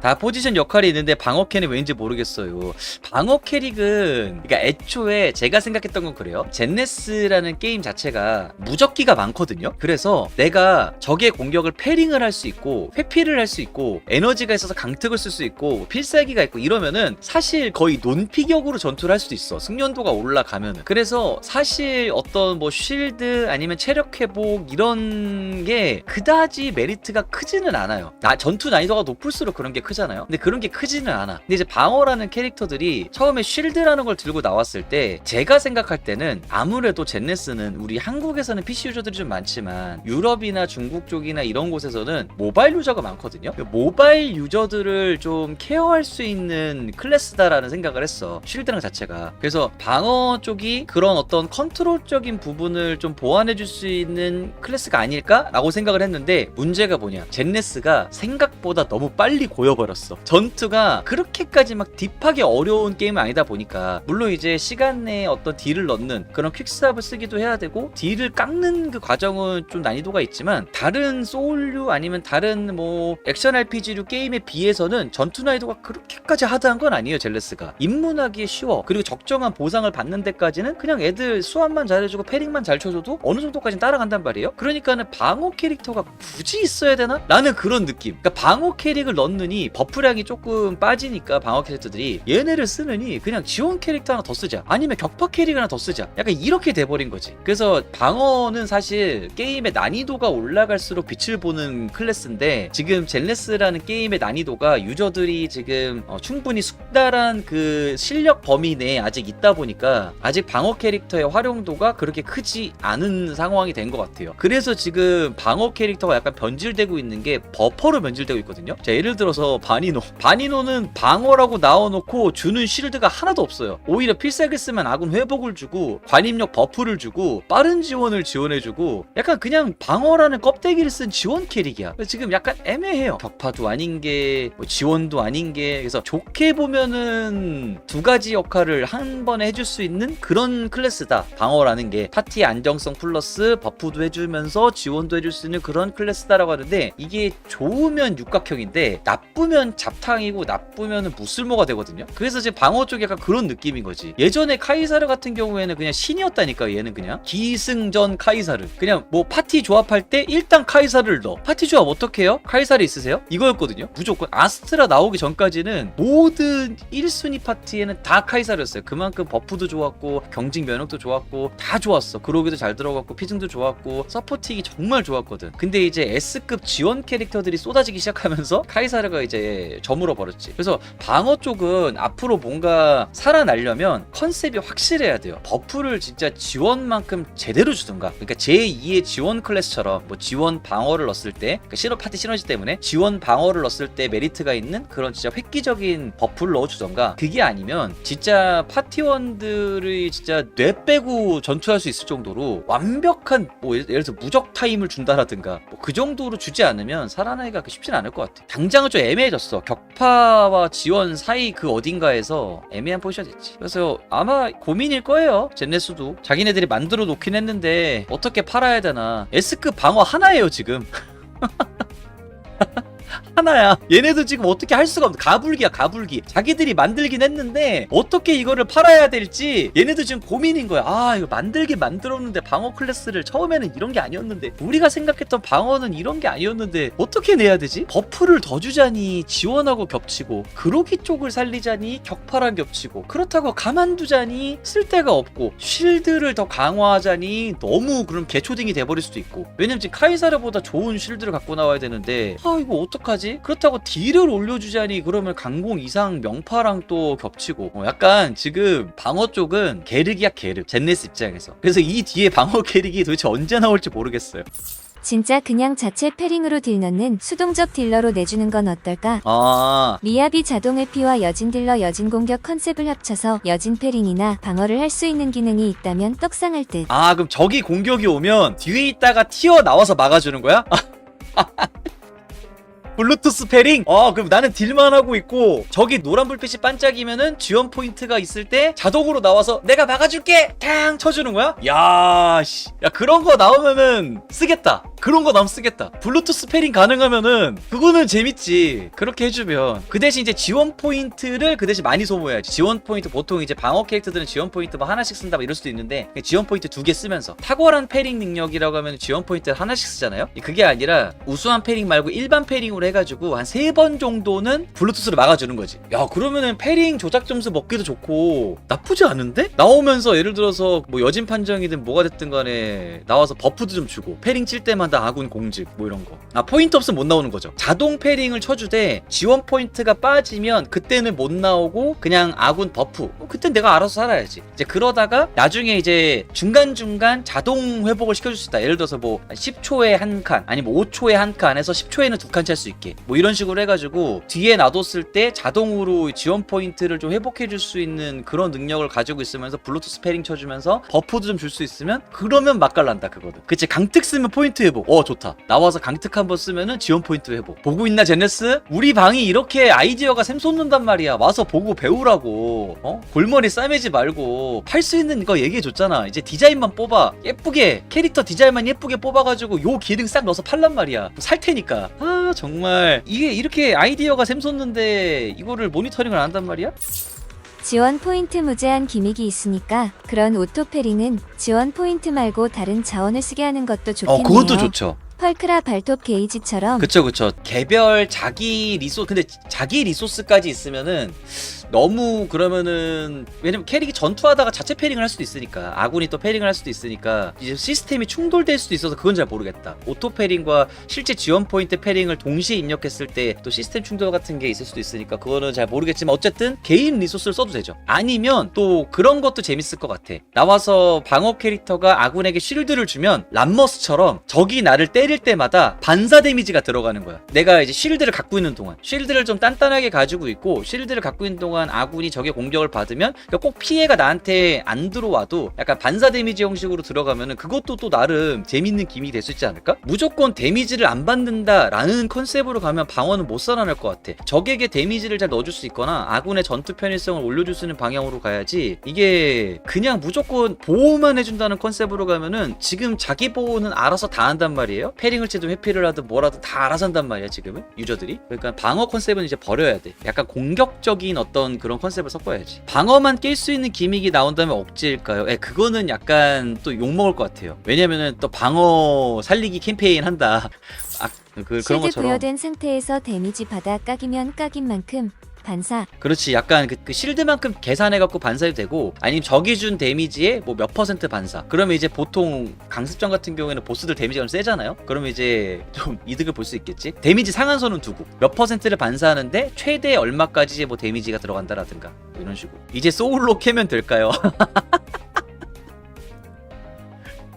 다 포지션 역할이 있는데 방어 캐릭 왠지 모르겠어요. 방어 캐릭은 그러니까 애초에 제가 생각했던 건 그래요. 젠네스라는 게임 자체가 무적기가 많거든요. 그래서 내가 적의 공격을 패링을 할 수 있고 회피를 할 수 있고 에너지가 있어서 강특을 쓸 수 있고 필살기가 있고 이러면은 사실 거의 논피격으로 전투를 할 수도 있어. 승련도가 올라가면은. 그래서 사실 어떤 뭐 쉴드 아니면 체력 회복 이런 게 그다지 메리트가 크지는 않아요. 나 전투 난이도가 높을수록 그런 게 크잖아요. 근데 그런 게 크지는 않아. 근데 이제 방어라는 캐릭터들이 처음에 쉴드라는 걸 들고 나왔을 때 제가 생각할 때는 아무래도 젠네스는 우리 한국에서는 PC 유저들이 좀 많지만 유럽이나 중국 쪽이나 이런 곳에서는 모바일 유저가 많거든요. 그 모바일 유저들을 좀 케어할 수 있는 클래스다라는 생각을 했어. 쉴드랑 자체가. 그래서 방어 쪽이 그런 어떤 컨트롤적인 부분을 좀 보완해 줄 수 있는 클래스가 아닐까라고 생각을 했는데 문제가 뭐냐. 젠네스가 생각보다 너무 빨리 고여 버렸어. 전투가 그렇게까지 막 딥하게 어려운 게임은 아니다 보니까 물론 이제 시간 내에 어떤 딜을 넣는 그런 퀵스압을 쓰기도 해야 되고 딜을 깎는 그 과정은 좀 난이도가 있지만 다른 소울류 아니면 다른 뭐 액션 RPG류 게임에 비해서는 전투 난이도가 그렇게까지 하드한 건 아니에요 젤레스가 입문하기에 쉬워 그리고 적정한 보상을 받는 데까지는 그냥 애들 수압만 잘해주고 패링만 잘 쳐줘도 어느 정도까지 따라간단 말이에요 그러니까는 방어 캐릭터가 굳이 있어야 되나? 라는 그런 느낌 그러니까 방어 캐릭을 넣느니 버프량이 조금 빠지니까 방어 캐릭터들이 얘네를 쓰느니 그냥 지원 캐릭터 하나 더 쓰자. 아니면 격파 캐릭 하나 더 쓰자. 약간 이렇게 돼버린 거지. 그래서 방어는 사실 게임의 난이도가 올라갈수록 빛을 보는 클래스인데 지금 젤레스라는 게임의 난이도가 유저들이 지금 어, 충분히 숙달한 그 실력 범위 내에 아직 있다 보니까 아직 방어 캐릭터의 활용도가 그렇게 크지 않은 상황이 된 것 같아요. 그래서 지금 방어 캐릭터가 약간 변질되고 있는 게 버퍼로 변질되고 있거든요. 자 예를 들어서 바니노. 바니노는 방어라고 나와놓고 주는 쉴드가 하나도 없어요. 오히려 필살기 쓰면 아군 회복을 주고 관입력 버프를 주고 빠른 지원을 지원해주고 약간 그냥 방어라는 껍데기를 쓴 지원 캐릭이야. 지금 약간 애매해요. 격파도 아닌 게 뭐 지원도 아닌 게. 그래서 좋게 보면은 두 가지 역할을 한 번에 해줄 수 있는 그런 클래스다. 방어라는 게. 파티 안정성 플러스 버프도 해주면서 지원도 해줄 수 있는 그런 클래스다라고 하는데 이게 좋으면 육각형인데 나 쁘면 잡탕이고 나쁘면 무쓸모가 되거든요. 그래서 지금 방어 쪽이 약간 그런 느낌인 거지. 예전에 카이사르 같은 경우에는 그냥 신이었다니까 얘는 그냥. 기승전 카이사르. 그냥 뭐 파티 조합할 때 일단 카이사르를 넣어. 파티 조합 어떻게 해요? 카이사르 있으세요? 이거였거든요. 무조건 아스트라 나오기 전까지는 모든 1순위 파티에는 다 카이사르였어요. 그만큼 버프도 좋았고 경직 면역도 좋았고 다 좋았어. 그로기도 잘 들어갔고 피증도 좋았고 서포팅이 정말 좋았거든. 근데 이제 S급 지원 캐릭터들이 쏟아지기 시작하면서 카이사르가 이제 저물어 버렸지. 그래서 방어 쪽은 앞으로 뭔가 살아나려면 컨셉이 확실해야 돼요. 버프를 진짜 지원만큼 제대로 주든가. 그러니까 제2의 지원 클래스처럼 뭐 지원 방어를 넣었을 때 그러니까 신호 파티 시너지 때문에 지원 방어를 넣었을 때 메리트가 있는 그런 진짜 획기적인 버프를 넣어주던가. 그게 아니면 진짜 파티원들이 진짜 뇌 빼고 전투할 수 있을 정도로 완벽한 뭐 예를 예를 들어 무적 타임을 준다라든가 뭐 그 정도로 주지 않으면 살아나기가 쉽진 않을 것 같아. 당장은 좀 애매 해졌어. 격파와 지원 사이 그 어딘가에서 애매한 포지션이 됐지. 그래서 아마 고민일 거예요 젠네스도. 자기네들이 만들어 놓긴 했는데 어떻게 팔아야 되나. S급 방어 하나예요 지금 하나야. 얘네도 지금 어떻게 할 수가 없어. 가불기야, 가불기. 자기들이 만들긴 했는데 어떻게 이거를 팔아야 될지 얘네도 지금 고민인 거야. 아, 이거 만들긴 만들었는데 방어 클래스를 처음에는 이런 게 아니었는데 우리가 생각했던 방어는 이런 게 아니었는데 어떻게 내야 되지? 버프를 더 주자니 지원하고 겹치고 그로기 쪽을 살리자니 격파랑 겹치고 그렇다고 가만두자니 쓸데가 없고 쉴드를 더 강화하자니 너무 그럼 개초딩이 돼버릴 수도 있고 왜냐면 지금 카이사르보다 좋은 쉴드를 갖고 나와야 되는데 아 이거 어떡하지? 그렇다고 딜을 올려주자니 그러면 강공 이상 명파랑 또 겹치고 어, 약간 지금 방어 쪽은 게르기야 게르 젠네스 입장에서 그래서 이 뒤에 방어 캐릭이 도대체 언제 나올지 모르겠어요 진짜 그냥 자체 패링으로 딜 넣는 수동적 딜러로 내주는 건 어떨까? 아 리아비 자동 회피와 여진 딜러 여진 공격 컨셉을 합쳐서 여진 패링이나 방어를 할 수 있는 기능이 있다면 떡상할 듯. 아 그럼 적이 공격이 오면 뒤에 있다가 튀어 나와서 막아주는 거야? 블루투스 패링? 아 그럼 나는 딜만 하고 있고 저기 노란 불빛이 반짝이면은 지원 포인트가 있을 때 자동으로 나와서 내가 막아줄게 탕 쳐주는 거야? 야 씨. 야 그런 거 나오면은 쓰겠다 그런 거 나오면 쓰겠다. 블루투스 패링 가능하면은 그거는 재밌지. 그렇게 해주면. 그 대신 이제 지원 포인트를 그 대신 많이 소모해야지. 지원 포인트 보통 이제 방어 캐릭터들은 지원 포인트 뭐 하나씩 쓴다 뭐 이럴 수도 있는데 그냥 지원 포인트 두 개 쓰면서 탁월한 패링 능력이라고 하면 지원 포인트 하나씩 쓰잖아요? 그게 아니라 우수한 패링 말고 일반 패링으로 해가지고 한 세 번 정도는 블루투스를 막아주는 거지. 야 그러면은 패링 조작 점수 먹기도 좋고 나쁘지 않은데? 나오면서 예를 들어서 뭐 여진 판정이든 뭐가 됐든 간에 나와서 버프도 좀 주고 패링 칠 때 마다 아군 공직 뭐 이런 거 아 포인트 없으면 못 나오는 거죠. 자동 패링을 쳐주되 지원 포인트가 빠지면 그때는 못 나오고 그냥 아군 버프. 어, 그땐 내가 알아서 살아야지. 이제 그러다가 나중에 이제 중간 중간 자동 회복을 시켜줄 수 있다. 예를 들어서 뭐 10초에 한 칸 아니면 5초에 한칸 해서 10초에는 두 칸 찰 수 있게 뭐 이런 식으로 해가지고 뒤에 놔뒀을 때 자동으로 지원 포인트를 좀 회복해줄 수 있는 그런 능력을 가지고 있으면서 블루투스 패링 쳐주면서 버프도 좀 줄 수 있으면 그러면 맛깔난다 그거든 그치 강특 쓰면 포인트 회복 어 좋다. 나와서 강특 한번 쓰면은 지원 포인트 회복 보고 있나 제네스? 우리 방이 이렇게 아이디어가 샘솟는단 말이야. 와서 보고 배우라고. 어? 골머리 싸매지 말고 팔 수 있는 거 얘기해 줬잖아. 이제 디자인만 뽑아. 예쁘게 캐릭터 디자인만 예쁘게 뽑아가지고 요 기능 싹 넣어서 팔란 말이야. 살 테니까. 아 정말. 이게 이렇게 아이디어가 샘솟는데 이거를 모니터링을 안 한단 말이야? 지원 포인트 무제한 기믹이 있으니까 그런 오토 패링은 지원 포인트 말고 다른 자원을 쓰게 하는 것도 좋겠네요. 어 그것도 좋죠 펄크라 발톱 게이지처럼 그쵸 그쵸. 개별 자기 리소 근데 자기 리소스까지 있으면은 너무 그러면은 왜냐면 캐릭이 전투하다가 자체 패링을 할 수도 있으니까 아군이 또 패링을 할 수도 있으니까 이제 시스템이 충돌될 수도 있어서 그건 잘 모르겠다. 오토 패링과 실제 지원 포인트 패링을 동시에 입력했을 때 또 시스템 충돌 같은 게 있을 수도 있으니까 그거는 잘 모르겠지만 어쨌든 개인 리소스를 써도 되죠. 아니면 또 그런 것도 재밌을 것 같아. 나와서 방어 캐릭터가 아군에게 쉴드를 주면 람머스처럼 적이 나를 때릴 때마다 반사 데미지가 들어가는 거야 내가 이제 쉴드를 갖고 있는 동안 쉴드를 좀 단단하게 가지고 있고 쉴드를 갖고 있는 동안 아군이 적의 공격을 받으면 그러니까 꼭 피해가 나한테 안 들어와도 약간 반사 데미지 형식으로 들어가면은 그것도 또 나름 재밌는 기믹이 될 수 있지 않을까? 무조건 데미지를 안 받는다라는 컨셉으로 가면 방어는 못 살아날 것 같아. 적에게 데미지를 잘 넣어줄 수 있거나 아군의 전투 편의성을 올려줄 수 있는 방향으로 가야지 이게 그냥 무조건 보호만 해준다는 컨셉으로 가면은 지금 자기 보호는 알아서 다 한단 말이에요. 패링을 치든 회피를 하든 뭐라든 다 알아서 한단 말이야 지금은 유저들이. 그러니까 방어 컨셉은 이제 버려야 돼. 약간 공격적인 어떤 그런 컨셉을 섞어야지. 방어만 낄수 있는 기믹이 나온다면 억지일까요? 예, 그거는 약간 또 욕먹을 것 같아요. 왜냐면은 또 방어 살리기 캠페인 한다. 아, 그, 그런 실드 것처럼. 부여된 상태에서 데미지 받아 까기면 까긴 만큼 반사. 그렇지 약간 그, 그 실드만큼 계산해갖고 반사해도 되고 아니면 적이 준 데미지에 뭐 몇 퍼센트 반사. 그러면 이제 보통 강습전 같은 경우에는 보스들 데미지가 좀 세잖아요? 그러면 이제 좀 이득을 볼 수 있겠지? 데미지 상한선은 두고 몇 퍼센트를 반사하는데 최대 얼마까지 뭐 데미지가 들어간다라든가 뭐 이런 식으로. 이제 소울로 캐면 될까요?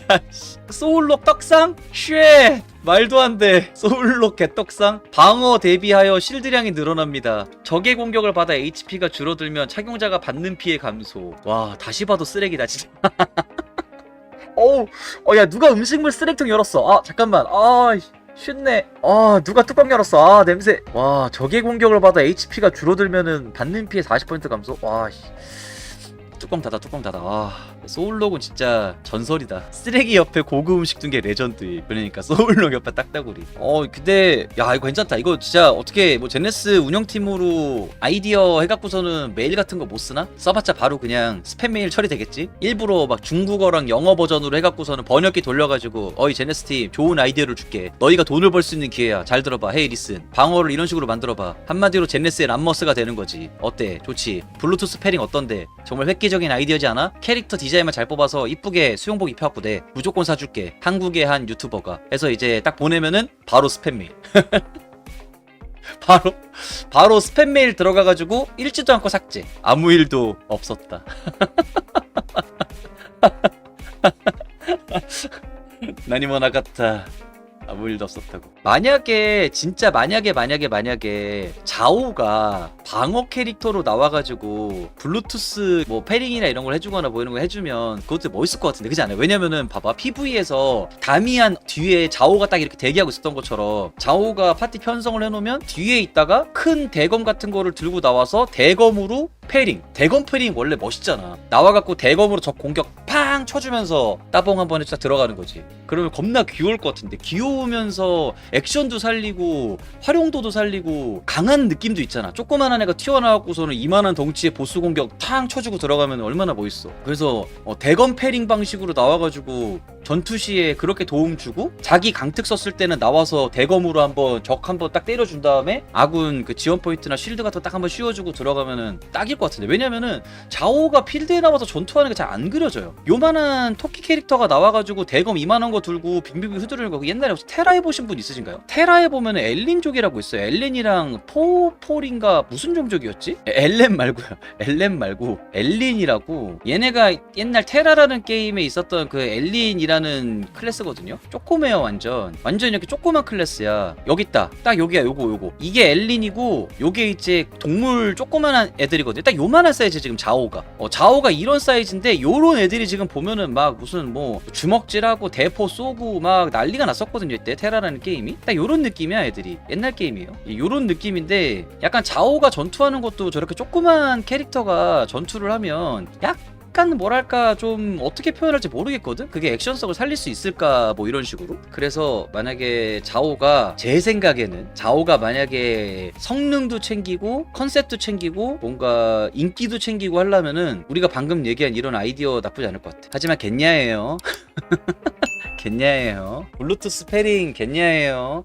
야, 씨. 소울록 떡상? 쉣! 말도 안 돼. 소울록 개떡상? 방어 대비하여 실드량이 늘어납니다. 적의 공격을 받아 HP가 줄어들면 착용자가 받는 피해 감소. 와, 다시 봐도 쓰레기다, 진짜. 어우, 어, 야, 누가 음식물 쓰레기통 열었어. 아, 잠깐만. 아, 쉽네. 아, 누가 뚜껑 열었어. 아, 냄새. 와, 적의 공격을 받아 HP가 줄어들면은 받는 피해 40% 감소? 와, 씨. 뚜껑 닫아 뚜껑 닫아. 아 소울록은 진짜 전설이다. 쓰레기 옆에 고급 음식 둔 게 레전드 그러니까 소울록 옆에 딱따구리. 어 근데 야 이거 괜찮다. 이거 진짜 어떻게 뭐 제네스 운영팀으로 아이디어 해갖고서는 메일 같은 거 못 쓰나? 써봤자 바로 그냥 스팸 메일 처리되겠지? 일부러 막 중국어랑 영어 버전으로 해갖고서는 번역기 돌려가지고 어이 제네스 팀 좋은 아이디어를 줄게. 너희가 돈을 벌 수 있는 기회야. 잘 들어봐. 헤이 리슨. 방어를 이런 식으로 만들어봐. 한마디로 제네스의 람머스가 되는 거지. 어때? 좋지? 블루투스 패링 어떤데? 정말 획기 적인 아이디어지 않아? 캐릭터 디자인만 잘 뽑아서 이쁘게 수영복 입혀갖고 돼 무조건 사줄게. 한국의 한 유튜버가. 해서 이제 딱 보내면은 바로 스팸 메일. 바로 바로 스팸 메일 들어가가지고 읽지도 않고 삭제. 아무 일도 없었다. 나니모 나갔다 아무 일도 없었다고. 만약에 진짜 만약에 만약에 만약에 자오가 방어 캐릭터로 나와가지고 블루투스 뭐 패링이나 이런 걸 해주거나 뭐 이런 거 해주면 그것도 멋있을 것 같은데 그렇지 않아요? 왜냐면은 봐봐 PV에서 다미안 뒤에 자오가 딱 이렇게 대기하고 있었던 것처럼 자오가 파티 편성을 해놓으면 뒤에 있다가 큰 대검 같은 거를 들고 나와서 대검으로 패링 대검 패링 원래 멋있잖아 나와갖고 대검으로 적 공격 팡 쳐주면서 따봉 한 번에 딱 들어가는 거지. 그러면 겁나 귀여울 것 같은데. 귀여우면서 액션도 살리고 활용도도 살리고 강한 느낌도 있잖아. 조그만한 애가 튀어나왔고서는 이만한 덩치에 보스 공격 탕 쳐주고 들어가면 얼마나 멋있어. 그래서 어, 대검 패링 방식으로 나와가지고 전투 시에 그렇게 도움 주고 자기 강특 썼을 때는 나와서 대검으로 한번 적 한번 딱 때려준 다음에 아군 그 지원 포인트나 쉴드 같은 거 딱 한번 씌워주고 들어가면은 딱일 것 같은데. 왜냐면은 자오가 필드에 나와서 전투하는 게 잘 안 그려져요. 요만한 토끼 캐릭터가 나와가지고 대검 이만한 거 들고 빙빙빙 휘두르는 거 옛날에 혹시 테라에 보신 분 있으신가요? 테라에 보면은 엘린족이라고 있어요. 엘린이랑 포폴인가 무슨 종족이었지? 에, 엘렌 말고요. 엘렌 말고 엘린이라고. 얘네가 옛날 테라라는 게임에 있었던 그 엘린이라는 클래스거든요. 쪼꼬매요 완전. 완전 이렇게 조그만 클래스야. 여기 있다. 딱 여기야. 요거 요거. 이게 엘린이고 요게 이제 동물 조그만한 애들이거든요. 딱 요만한 사이즈 지금 자오가. 어, 자오가 이런 사이즈인데 요런 애들이 지금 보면은 막 무슨 뭐 주먹질하고 대포 쏘고 막 난리가 났었거든요 이때. 테라라는 게임이. 딱 요런 느낌이야 애들이. 옛날 게임이에요. 이 요런 느낌인데 약간 자오가 전투하는 것도 저렇게 조그만 캐릭터가 전투를 하면 약 간 뭐랄까 좀 어떻게 표현할지 모르겠거든? 그게 액션성을 살릴 수 있을까 뭐 이런 식으로. 그래서 만약에 자오가 제 생각에는 자오가 만약에 성능도 챙기고 컨셉도 챙기고 뭔가 인기도 챙기고 하려면은 우리가 방금 얘기한 이런 아이디어 나쁘지 않을 것 같아. 하지만 겠냐예요. 겠냐예요. 블루투스 패링 겠냐예요